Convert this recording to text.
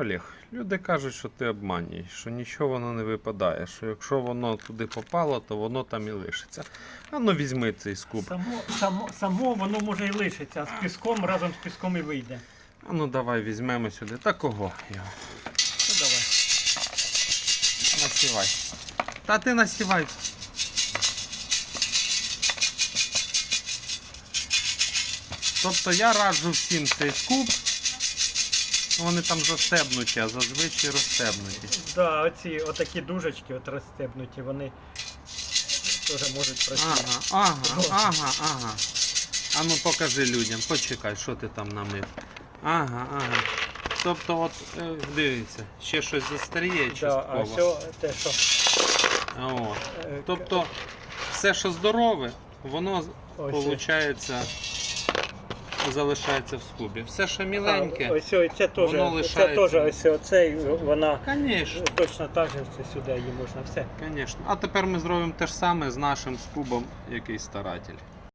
Олег, люди кажуть, що ти обманюєш, що нічого воно не випадає, що якщо воно туди попало, то воно там і лишиться. А ну візьми цей скуб. Само, само, само воно може і лишиться, а з піском разом з піском і вийде. А ну давай візьмемо сюди. Та кого його? Ну давай. Насівай. Та ти насівай. Тобто я раджу всім цей скуб. Вони там застебнуті, а зазвичай розстебнуті. Да, оці отакі дужечки от розстебнуті, вони теж можуть працювати. Ага, ага, ага, ага. А ну покажи людям, почекай, що ти там намив. Ага, ага. Тобто, от е, дивіться, ще щось застаріє Да, частково. а все те, що. От. е, Тобто, все, що здорове, воно виходить, залишається в скубі. Все, що а, міленьке, Ось ось це теж, воно це лишається. теж ось оцей, вона Конечно. точно так же це сюди її можна все. Звісно. А тепер ми зробимо те ж саме з нашим скубом, який старатель.